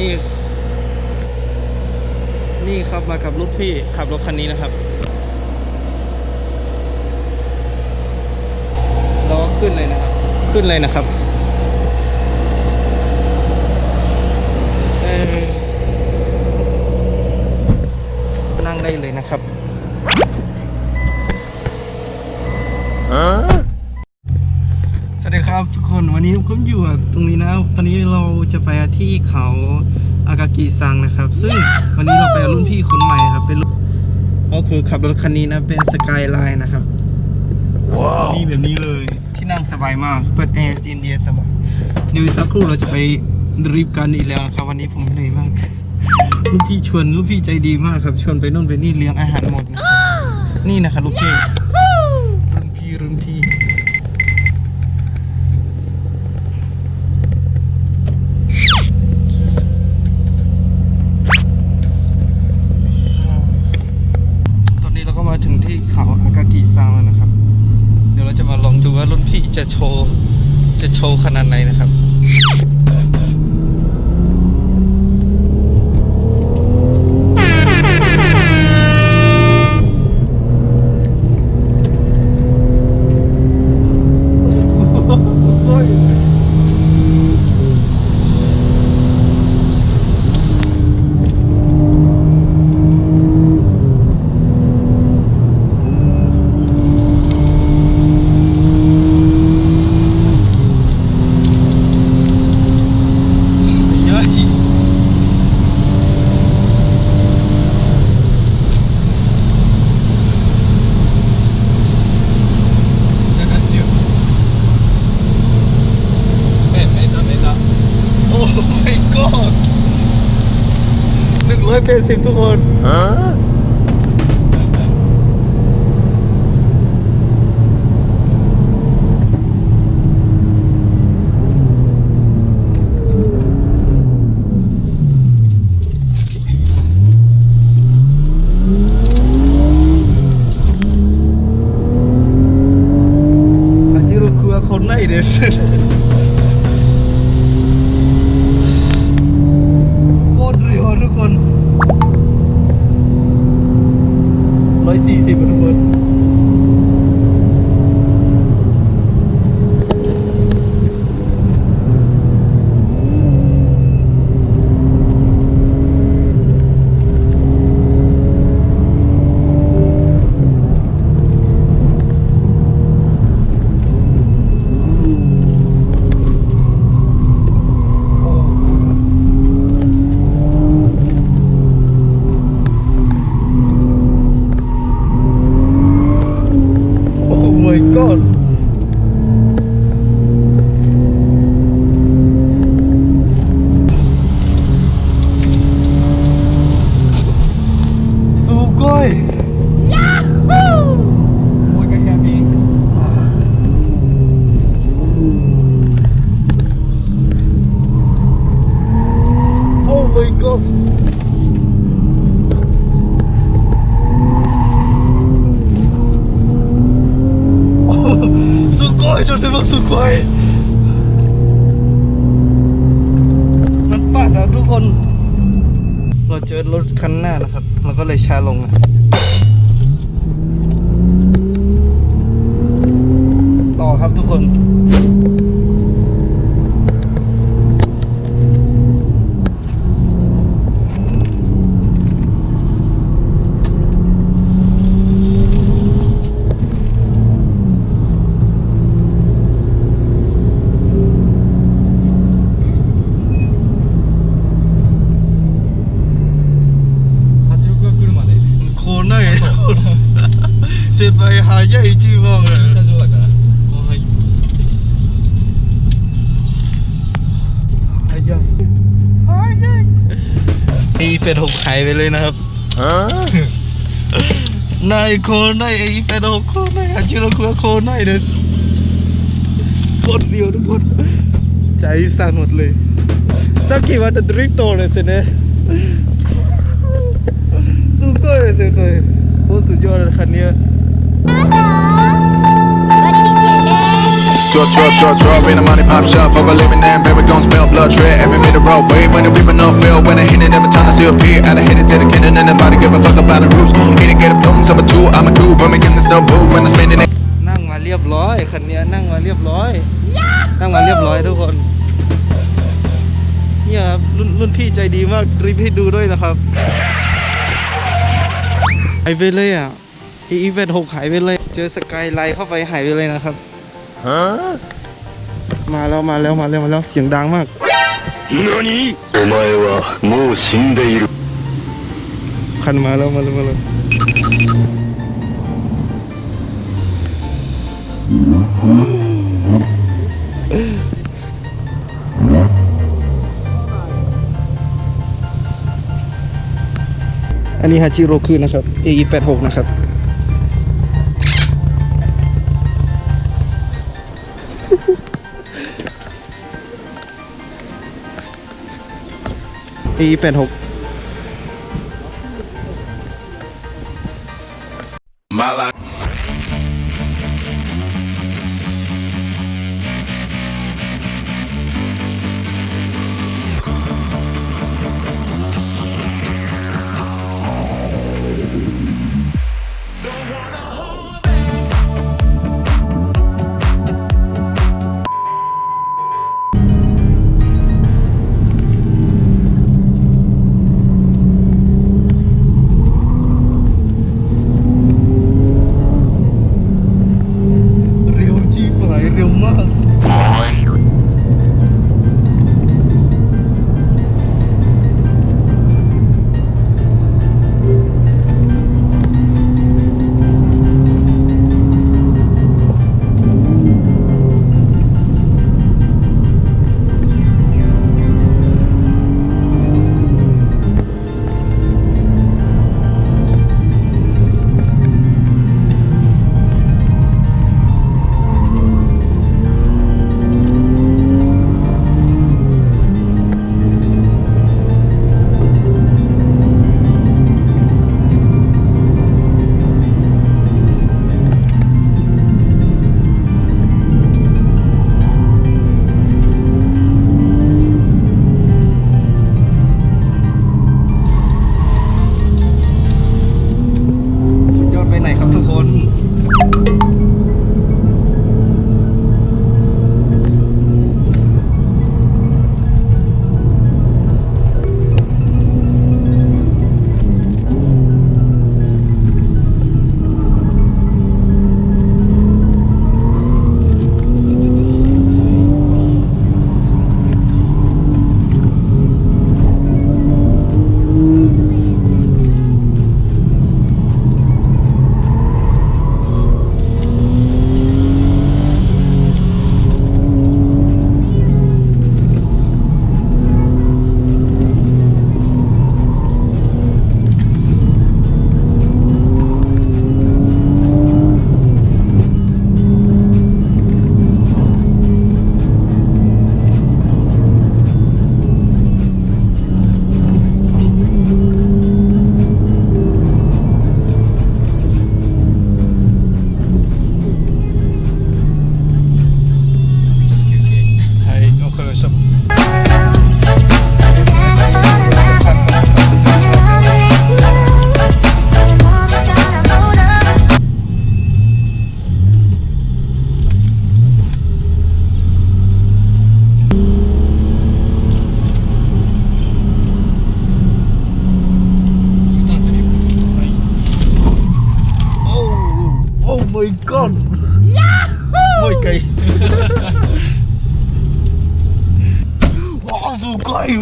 นี่ นี่ครับมากับรถพี่ขับรถคันนี้นะครับ เราก็ขึ้นเลยนะครับ ขึ้นเลยนะครับนั่งได้เลยนะครับส วันนี้ผมอยู่ตรงนี้นะ ตอนนี้เราจะไปที่เขาอากากิซังนะครับ ซึ่งวันนี้เราไปกับรุ่นพี่คนใหม่ครับ เป็นรุ่นก็คือขับรถคันนี้นะ เป็นสกายไลน์นะครับนี่แบบนี้เลย ที่นั่งสบายมาก เปิดแอร์อินเดียสบายเดี๋ยวอีกสักครู่เราจะไปดริฟกันอีกแล้วนะครับ วันนี้ผมเหนื่อยมากรุ่นพี่ชวนรุ่นพี่ใจดีมากครับ ชวนไปนู่นไปนี่เลี้ยงอาหารหมดนะครับนี่นะครับรุ่นพี่รุ่นพี่รุ่นพี่ ตอนนี้เราก็มาถึงที่เขาอากากิซังแล้วนะครับ เดี๋ยวเราจะมาลองดูว่ารุ่นพี่ จะโชว์ จะโชว์ขนาดไหนนะครับ my god หนึ่งร้อยเป็นสิบทุกคนあ ร้อ すごいとてもすごいมันปัดอะทุกคน เราเจอรถคันหน้านะครับ เราก็เลยช้าลงนะ 輩早い一番ぐらい駐車場だからはい早い早いนี่เป็นหกหายไปเลยนะครับนายโคไนไอ้เป็นหกโคไนฮัจิโรคุว่าโคไนเดสคนเดียวทุกคน ใจสั่นหมดเลยさっきまたドリフトですねすごいですよこれโคตรสุดยอดเลยคันเนี้ Draw, draw, draw, draw in a money pop shop. Fuck a living name, baby, don't spell blood red. Every minute roll wave when the people no feel. When I hit it, every time I see a peer. Out of hit it, dedicated, and nobody give a fuck about the rules. Ain't get a plums, I'm a two, I'm a two. When we get this no boo, when I spend it. นั่งมาเรียบร้อยคันนี้นั่งมาเรียบร้อย นั่งมาเรียบร้อยทุกคนเนี่ยครับรุ่นรุ่นพี่ใจดีมากรีบให้ดูด้วยนะครับไปไปเลยอะ อีเวนหกหายไปเลย เจอสกายไลน์เข้าไปหายไปเลยนะครับ มาแล้วมาแล้วมาแล้วมาแล้วเสียงดังมาก 何お前はもう死んでいる คันมาแล้วมาแล้วมาแล้วอันนี้ฮาชิโรคุนะครับ AE86 นะครับ ีเป็ดหก My life.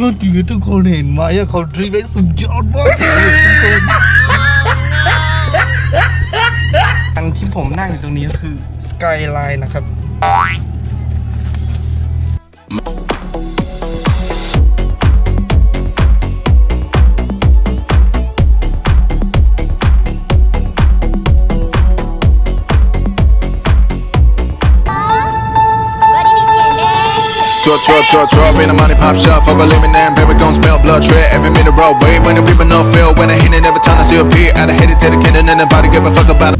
เมื่อกี้ทุกคนเห็นไหมอะเขาดริฟต์ได้สุดยอดมากเลยทุกคนอันที่ผมนั่งอยู่ตรงนี้ก็คือสกายไลน์นะครับ Tour, tour, tour, tour, in the money pop shop. Fuck a living and baby, don't spell blood. Tread every minute road. Wave when the people know feel. When I hit it, every time I see a peer. I hit it to the cannon and nobody give a fuck about it.